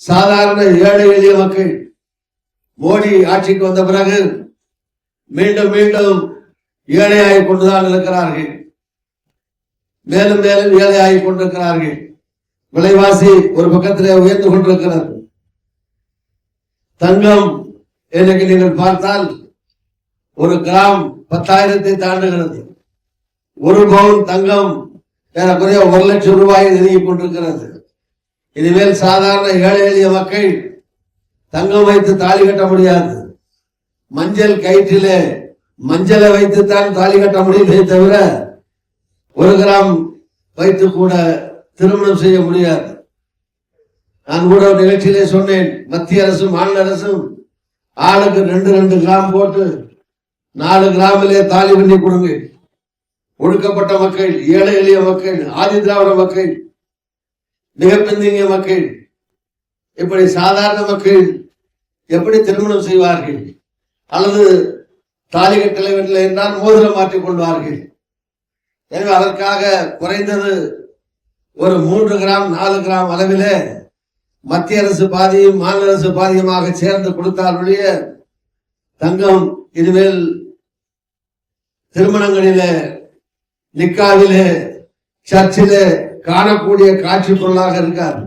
சாதாரண ஏழை எளிய மக்கள் மோடி ஆட்சிக்கு வந்த பிறகு மீண்டும் மீண்டும் ஏழையாகிக் கொண்டுதான் இருக்கிறார்கள். மேலும் மேலும் ஏழையாகி கொண்டிருக்கிறார்கள். விலைவாசி ஒரு பக்கத்திலே உயர்ந்து கொண்டிருக்கிறது. தங்கம் இன்னைக்கு நீங்கள் பார்த்தால் ஒரு கிராம் பத்தாயிரத்தை தாண்டுகிறது. ஒரு பவுன் தங்கம் ஏறக்குறைய ஒரு லட்சம் ரூபாயை நெருங்கி கொண்டிருக்கிறது. இனிமேல் சாதாரண ஏழை எளிய மக்கள் தங்கம் வைத்து தாலி கட்ட முடியாது. மஞ்சள் கயிற்றிலே மஞ்சளை வைத்துத்தான் தாலி கட்ட முடியுமே தவிர ஒரு கிராம் வைத்து கூட திருமணம் செய்ய முடியாது. நான் கூட ஒரு நிகழ்ச்சியிலே சொன்னேன் மத்திய அரசும் மாநில அரசும் ஆளுக்கு ரெண்டு ரெண்டு கிராம் போட்டு நாலு கிராமிலே தாலி பண்ணி கொடுங்க. ஒடுக்கப்பட்ட மக்கள் ஏழை எளிய மக்கள் ஆதி திராவிட மக்கள் மிக பிந்திய மக்கள் இப்படி சாதாரண மக்கள் எப்படி திருமணம் செய்வார்கள் அல்லது தாலி கட்டளை என்றால் மோதிரம் மாற்றிக் கொள்வார்கள். எனவே அதற்காக குறைந்தது ஒரு மூன்று கிராம் நாலு கிராம் அளவிலே மத்திய அரசு பாதியும் மாநில அரசு பாதியுமாக சேர்ந்து கொடுத்தாருடைய தங்கம் இதுவேல் திருமணங்களிலே நிக்காவிலே சர்ச்சிலே காணக்கூடிய காட்சி பொருளாக இருக்காது.